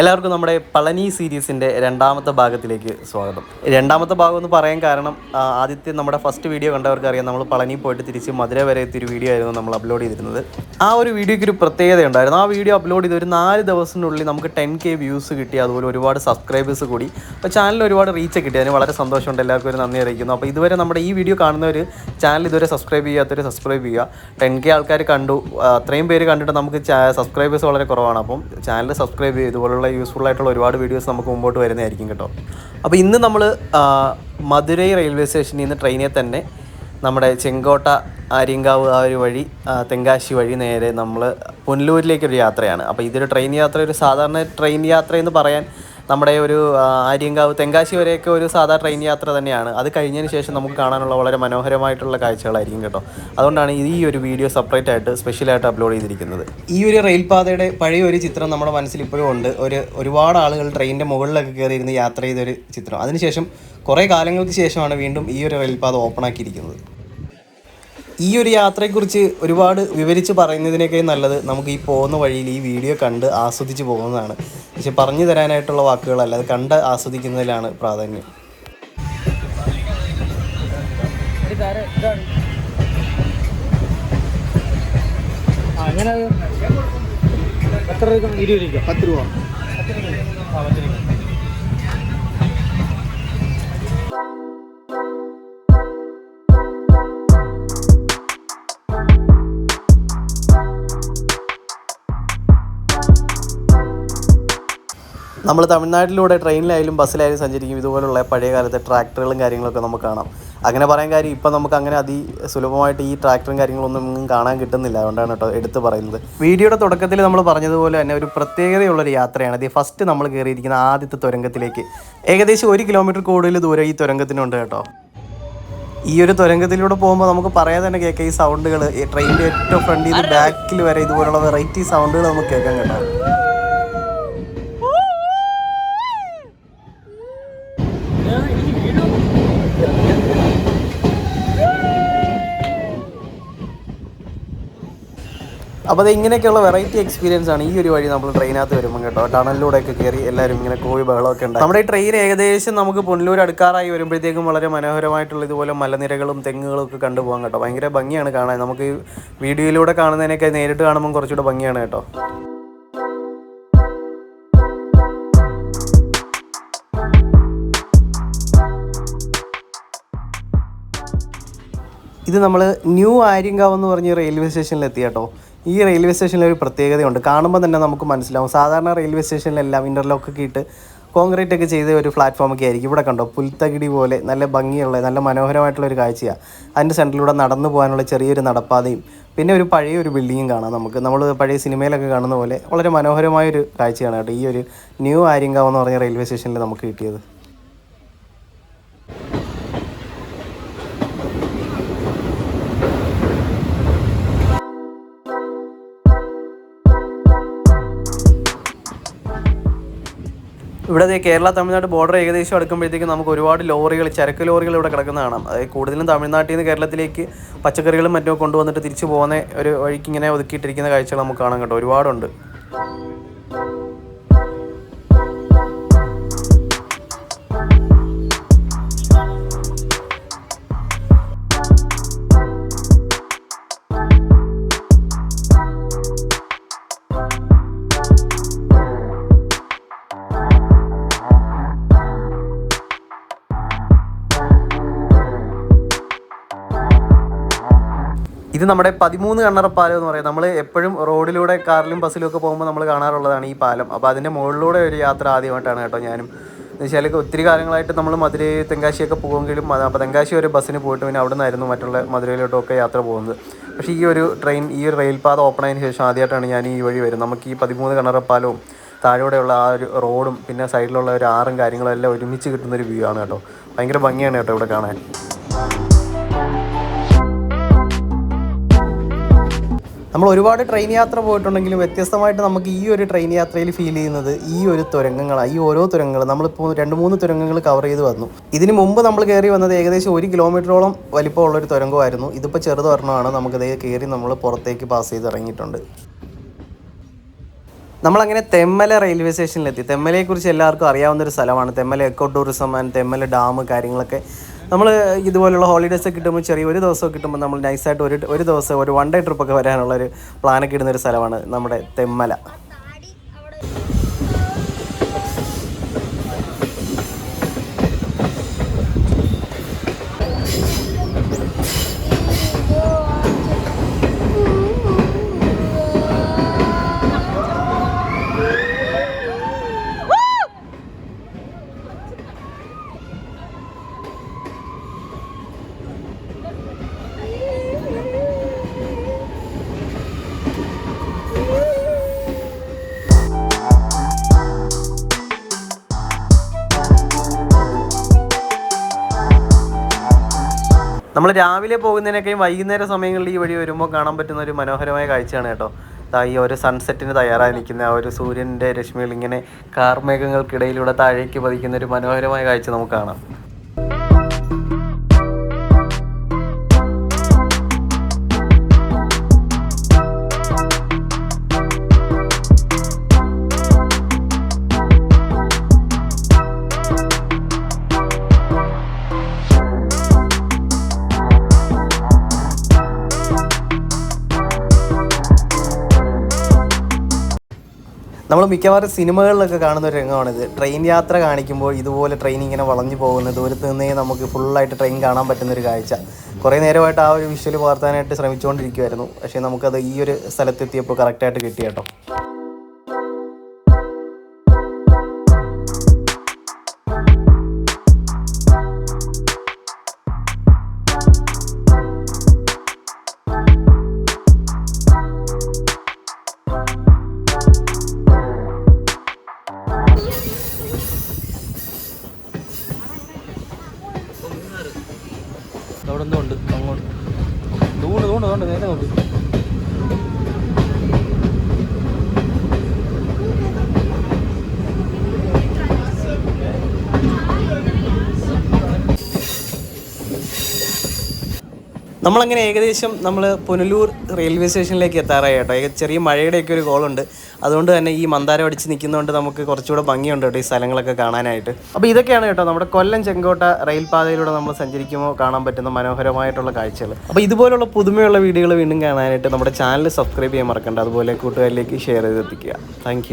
എല്ലാവർക്കും നമ്മുടെ പളനി സീരീസിന്റെ രണ്ടാമത്തെ ഭാഗത്തിലേക്ക് സ്വാഗതം. രണ്ടാമത്തെ ഭാഗം എന്ന് പറയാൻ കാരണം ആദ്യത്തെ നമ്മുടെ ഫസ്റ്റ് വീഡിയോ കണ്ടവർക്ക് അറിയാം നമ്മൾ പളനി പോയിട്ട് തിരിച്ച് മധുര വരെ എത്തിയൊരു വീഡിയോ ആയിരുന്നു നമ്മൾ അപ്ലോഡ് ചെയ്തിരുന്നത്. ആ ഒരു വീഡിയോയ്ക്ക് ഒരു പ്രത്യേകത ഉണ്ടായിരുന്നു. ആ വീഡിയോ അപ്ലോഡ് ചെയ്ത് ഒരു നാല് ദിവസത്തിനുള്ളിൽ നമുക്ക് ടെൻ കെ വ്യൂസ് കിട്ടി അതുപോലെ ഒരുപാട് സബ്സ്ക്രൈബേഴ്സ് കൂടി. അപ്പോൾ ചാനൽ ഒരുപാട് റീച്ച് കിട്ടി അതിന് വളരെ സന്തോഷമുണ്ട് എല്ലാവർക്കും ഒരു നന്ദി അറിയിക്കുന്നു. അപ്പോൾ ഇതുവരെ നമ്മുടെ ഈ വീഡിയോ കാണുന്നവർ ചാനൽ ഇതുവരെ സബ്സ്ക്രൈബ് ചെയ്യാത്തവർ സബ്സ്ക്രൈബ് ചെയ്യുക. ടെൻ കെ ആൾക്കാർ കണ്ടു അത്രയും പേര് കണ്ടിട്ട് നമുക്ക് സബ്സ്ക്രൈബേഴ്സ് വളരെ കുറവാണ്. അപ്പം ചാനൽ സബ്സ്ക്രൈബ് ചെയ്ത് ഇതുപോലുള്ള യൂസ്ഫുൾ ആയിട്ടുള്ള ഒരുപാട് വീഡിയോസ് നമുക്ക് മുമ്പോട്ട് വരുന്നതായിരിക്കും കേട്ടോ. അപ്പോൾ ഇന്ന് നമ്മൾ മധുരൈ റെയിൽവേ സ്റ്റേഷനിൽ നിന്ന് ട്രെയിനിൽ തന്നെ നമ്മുടെ ചെങ്കോട്ട ആര്യങ്കാവ് ആ ഒരു വഴി തെങ്കാശി വഴി നേരെ നമ്മൾ പുനലൂരിലേക്കൊരു യാത്രയാണ്. അപ്പോൾ ഇതൊരു ട്രെയിൻ യാത്ര ഒരു സാധാരണ ട്രെയിൻ യാത്ര എന്ന് പറയാൻ നമ്മുടെ ഒരു ആര്യങ്കാവ് തെങ്കാശി വരെയൊക്കെ ഒരു സാധാ ട്രെയിൻ യാത്ര തന്നെയാണ്. അത് കഴിഞ്ഞതിന് ശേഷം നമുക്ക് കാണാനുള്ള വളരെ മനോഹരമായിട്ടുള്ള കാഴ്ചകളായിരിക്കും കേട്ടോ. അതുകൊണ്ടാണ് ഈ ഒരു വീഡിയോ സെപ്പറേറ്റ് ആയിട്ട് സ്പെഷ്യലായിട്ട് അപ്ലോഡ് ചെയ്തിരിക്കുന്നത്. ഈ ഒരു റെയിൽപാതയുടെ പഴയ ഒരു ചിത്രം നമ്മുടെ മനസ്സിൽ ഇപ്പോഴും ഉണ്ട്. ഒരു ഒരുപാട് ആളുകൾ ട്രെയിനിന്റെ മുകളിലൊക്കെ കയറി ഇരുന്ന് യാത്ര ചെയ്തൊരു ചിത്രം. അതിനുശേഷം കുറേ കാലങ്ങൾക്ക് ശേഷമാണ് വീണ്ടും ഈ ഒരു റെയിൽപാത ഓപ്പൺ ആക്കിയിരിക്കുന്നത്. ഈ ഒരു യാത്രയെക്കുറിച്ച് ഒരുപാട് വിവരിച്ച് പറയുന്നതിനേക്കാൾ നല്ലത് നമുക്ക് ഈ പോകുന്ന വഴിയിൽ ഈ വീഡിയോ കണ്ട് ആസ്വദിച്ച് പോകുന്നതാണ്. പക്ഷെ പറഞ്ഞു തരാനായിട്ടുള്ള വാക്കുകളല്ല അത് കണ്ട് ആസ്വദിക്കുന്നതിലാണ് പ്രാധാന്യം. അങ്ങനെ എത്ര രൂപ ഇരുപത് രൂപ. പത്ത് രൂപ നമ്മൾ തമിഴ്നാട്ടിലൂടെ ട്രെയിനിലായാലും ബസ്സിലായാലും സഞ്ചരിക്കും. ഇതുപോലുള്ള പഴയ കാലത്തെ ട്രാക്ടറുകളും കാര്യങ്ങളൊക്കെ നമുക്ക് കാണാം. അങ്ങനെ പറയാൻ കാര്യം ഇപ്പം നമുക്ക് അങ്ങനെ അതി സുലഭമായിട്ട് ഈ ട്രാക്ടറും കാര്യങ്ങളൊന്നും ഒന്നും കാണാൻ കിട്ടുന്നില്ല. അതുകൊണ്ടാണ് കേട്ടോ എടുത്ത് പറയുന്നത്. വീഡിയോയുടെ തുടക്കത്തിൽ നമ്മൾ പറഞ്ഞതുപോലെ തന്നെ ഒരു പ്രത്യേകതയുള്ള ഒരു യാത്രയാണ്. ഇത് ഫസ്റ്റ് നമ്മൾ കയറിയിരിക്കുന്ന ആദ്യത്തെ തുരങ്കത്തിലേക്ക്. ഏകദേശം ഒരു കിലോമീറ്റർ കൂടുതൽ ദൂരം ഈ തുരങ്കത്തിനുണ്ട് കേട്ടോ. ഈ ഒരു തുരങ്കത്തിലൂടെ പോകുമ്പോൾ നമുക്ക് പറയാതെ തന്നെ കേൾക്കാം ഈ സൗണ്ടുകൾ ഈ ട്രെയിനിന്റെ ഏറ്റവും ഫ്രണ്ടിൽ നിന്ന് ബാക്കിൽ വരെ ഇതുപോലുള്ള വെറൈറ്റി സൗണ്ടുകൾ നമുക്ക് കേൾക്കാൻ കേട്ടോ. അപ്പോൾ അത് ഇങ്ങനെയൊക്കെയുള്ള വെറൈറ്റി എക്സ്പീരിയൻസ് ആണ് ഈ ഒരു വഴി നമ്മൾ ട്രെയിനകത്ത് വരുമ്പോൾ കേട്ടോ. ടണലിലൂടെ ഒക്കെ കയറി എല്ലാവരും ഇങ്ങനെ കോഴി ബഹളമൊക്കെ ഉണ്ട് നമ്മുടെ ഈ ട്രെയിൻ ഏകദേശം നമുക്ക് പുനലൂർ അടുക്കാറായി വരുമ്പോഴത്തേക്കും വളരെ മനോഹരമായിട്ടുള്ള ഇതുപോലെ മലനിരകളും തെങ്ങുകളും ഒക്കെ കണ്ടുപോകാൻ കേട്ടോ. ഭയങ്കര ഭംഗിയാണ് കാണാൻ. നമുക്ക് ഈ വീഡിയോയിലൂടെ കാണുന്നതിനൊക്കെ നേരിട്ട് കാണുമ്പോൾ കുറച്ചുകൂടെ ഭംഗിയാണ് കേട്ടോ. ഇത് നമ്മൾ ന്യൂ ആര്യങ്കാവ് എന്ന് പറഞ്ഞ റെയിൽവേ സ്റ്റേഷനിലെത്തി കേട്ടോ. ഈ റെയിൽവേ സ്റ്റേഷനിൽ ഒരു പ്രത്യേകതയുണ്ട്. കാണുമ്പോൾ തന്നെ നമുക്ക് മനസ്സിലാവും. സാധാരണ റെയിൽവേ സ്റ്റേഷനിലെല്ലാം ഇന്റർലോക്ക് ഒക്കെ ഇട്ട് കോൺക്രീറ്റ് ഒക്കെ ചെയ്ത ഒരു പ്ലാറ്റ്ഫോമൊക്കെ ആയിരിക്കും. ഇവിടെ കണ്ടോ? പുൽത്തകിടി പോലെ നല്ല ഭംഗിയുള്ള നല്ല മനോഹരമായിട്ടുള്ള ഒരു കാഴ്ചയാണ് അതിന്റെ സെന്ററിലൂടെ നടന്നു പോകാനുള്ള ചെറിയൊരു നടപ്പാതയും പിന്നെ ഒരു പഴയ ഒരു ബിൽഡിങ്ങും കാണാം നമുക്ക്. നമ്മൾ പഴയ സിനിമയിലൊക്കെ കാണുന്ന പോലെ വളരെ മനോഹരമായൊരു കാഴ്ചയാണ് കേട്ടോ ഈ ഒരു ന്യൂ ആര്യങ്കാവ് എന്ന് പറഞ്ഞ റെയിൽവേ സ്റ്റേഷനിൽ നമുക്ക് കിട്ടിയത്. ഇവിടെ കേരള തമിഴ്നാട് ബോർഡർ ഏകദേശം അടുക്കുമ്പോഴത്തേക്കും നമുക്ക് ഒരുപാട് ലോറികൾ ചരക്ക് ലോറികൾ ഇവിടെ കിടക്കുന്ന കാണാം. അതായത് കൂടുതലും തമിഴ്നാട്ടിൽ നിന്ന് കേരളത്തിലേക്ക് പച്ചക്കറികളും മറ്റും കൊണ്ടുവന്നിട്ട് തിരിച്ചു പോകുന്ന ഒരു വഴിക്ക് ഇങ്ങനെ ഒതുക്കിയിട്ടിരിക്കുന്ന കാഴ്ചകൾ നമുക്ക് കാണാൻ കേട്ടോ ഒരുപാടുണ്ട്. ഇത് നമ്മുടെ പതിമൂന്ന് കണ്ണറ പാലം എന്ന് പറയാം. നമ്മൾ എപ്പോഴും റോഡിലൂടെ കാറിലും ബസ്സിലും ഒക്കെ പോകുമ്പോൾ നമ്മൾ കാണാറുള്ളതാണ് ഈ പാലം. അപ്പോൾ അതിന്റെ മുകളിലൂടെ ഒരു യാത്ര ആദ്യമായിട്ടാണ് കേട്ടോ ഞാനും. എന്ന് വെച്ചാൽ ഒത്തിരി കാലങ്ങളായിട്ട് നമ്മൾ മധുര തെങ്കാശിയൊക്കെ പോകുമെങ്കിലും അപ്പോൾ തെങ്കാശി ഒരു ബസ്സിന് പോയിട്ട് പിന്നെ അവിടെ നിന്നായിരുന്നു മറ്റുള്ള മധുരയിലോട്ടൊക്കെ യാത്ര പോകുന്നത്. പക്ഷേ ഈ ഒരു ട്രെയിൻ ഈ ഒരു റെയിൽപാത ഓപ്പൺ ആയതിന് ശേഷം ആദ്യമായിട്ടാണ് ഞാൻ ഈ വഴി വരുന്നത്. നമുക്ക് ഈ പതിമൂന്ന് കണ്ണറപ്പാലവും താഴെയുള്ള ആ ഒരു റോഡും പിന്നെ സൈഡിലുള്ള ഒരു ആറും കാര്യങ്ങളും എല്ലാം ഒരുമിച്ച് കിട്ടുന്ന ഒരു വ്യൂ ആണ് കേട്ടോ. ഭയങ്കര ഭംഗിയാണ് കേട്ടോ ഇവിടെ കാണാൻ. നമ്മൾ ഒരുപാട് ട്രെയിൻ യാത്ര പോയിട്ടുണ്ടെങ്കിലും വ്യത്യസ്തമായിട്ട് നമുക്ക് ഈ ഒരു ട്രെയിൻ യാത്രയിൽ ഫീൽ ചെയ്യുന്നത് ഈ ഒരു തുരങ്കങ്ങളാണ് ഈ ഓരോ തുരങ്കങ്ങൾ നമ്മളിപ്പോൾ രണ്ട് മൂന്ന് തുരങ്കങ്ങൾ കവർ ചെയ്ത് വന്നു. ഇതിന് മുമ്പ് നമ്മൾ കയറി വന്നത് ഏകദേശം ഒരു കിലോമീറ്ററോളം വലിപ്പമുള്ള ഒരു തുരങ്കമായിരുന്നു. ഇതിപ്പോൾ ചെറുതൊരെണ്ണമാണ്. നമുക്കിത് കയറി നമ്മൾ പുറത്തേക്ക് പാസ് ചെയ്ത് ഇറങ്ങിയിട്ടുണ്ട്. നമ്മളങ്ങനെ തെമ്മല റെയിൽവേ സ്റ്റേഷനിലെത്തി തെമ്മലയെക്കുറിച്ച് എല്ലാവർക്കും അറിയാവുന്ന ഒരു സ്ഥലമാണ്. Thenmala eco tourism and Thenmala dam കാര്യങ്ങളൊക്കെ നമ്മൾ ഇതുപോലുള്ള ഹോളിഡേസ് ഒക്കെ കിട്ടുമ്പോൾ ചെറിയ ഒരു ദിവസമൊക്കെ കിട്ടുമ്പോൾ നമ്മൾ നൈസായിട്ട് ഒരു ഒരു ദിവസം ഒരു വൺ ഡേ ട്രിപ്പൊക്കെ വരാനുള്ള ഒരു പ്ലാനൊക്കെ ഇടുന്ന ഒരു സ്ഥലമാണ് നമ്മുടെ തെമ്മല. നമ്മൾ രാവിലെ പോകുന്നതിനൊക്കെ വൈകുന്നേര സമയങ്ങളിൽ ഈ വഴി വരുമ്പോൾ കാണാൻ പറ്റുന്ന ഒരു മനോഹരമായ കാഴ്ചയാണ് കേട്ടോ. ഈ ഒരു സൺസെറ്റിന് തയ്യാറായി നിൽക്കുന്ന ആ ഒരു സൂര്യന്റെ രശ്മികൾ ഇങ്ങനെ കാർമേഘങ്ങൾക്കിടയിലൂടെ താഴേക്ക് പതിക്കുന്ന ഒരു മനോഹരമായ കാഴ്ച നമുക്ക് കാണാം. നമ്മൾ മിക്കവാറും സിനിമകളിലൊക്കെ കാണുന്ന ഒരു രംഗമാണിത് ട്രെയിൻ യാത്ര കാണിക്കുമ്പോൾ ഇതുപോലെ ട്രെയിൻ ഇങ്ങനെ വളഞ്ഞു പോകുന്നത് ദൂരത്ത് നിന്നേ നമുക്ക് ഫുള്ളായിട്ട് ട്രെയിൻ കാണാൻ പറ്റുന്ന ഒരു കാഴ്ച. കുറേ നേരമായിട്ട് ആ ഒരു വിഷ്വൽ പകർത്താനായിട്ട് ശ്രമിച്ചുകൊണ്ടിരിക്കുമായിരുന്നു പക്ഷേ നമുക്കത് ഈ ഒരു സ്ഥലത്തെത്തിയപ്പോൾ കറക്റ്റായിട്ട് കിട്ടി കേട്ടോ. നമ്മളങ്ങനെ ഏകദേശം നമ്മൾ പുനലൂർ റെയിൽവേ സ്റ്റേഷനിലേക്ക് എത്താറായി കേട്ടോ. ചെറിയ മഴയുടെയൊക്കെ ഒരു കോളുണ്ട് അതുകൊണ്ട് തന്നെ ഈ മന്ദാരം അടിച്ച് നിൽക്കുന്നതുകൊണ്ട് നമുക്ക് കുറച്ചുകൂടെ ഭംഗിയുണ്ട് കേട്ടോ ഈ സ്ഥലങ്ങളൊക്കെ കാണാനായിട്ട്. അപ്പോൾ ഇതൊക്കെയാണ് കേട്ടോ നമ്മുടെ കൊല്ലം ചെങ്കോട്ട റെയിൽ പാതയിലൂടെ നമ്മൾ സഞ്ചരിക്കുമ്പോൾ കാണാൻ പറ്റുന്ന മനോഹരമായിട്ടുള്ള കാഴ്ചകൾ അപ്പോൾ ഇതുപോലുള്ള പുതുമയുള്ള വീഡിയോകൾ വീണ്ടും കാണാനായിട്ട് നമ്മുടെ ചാനൽ സബ്സ്ക്രൈബ് ചെയ്യാൻ മറക്കണ്ട. അതുപോലെ കൂട്ടുകാരിലേക്ക് ഷെയർ ചെയ്തെത്തിക്കുക താങ്ക്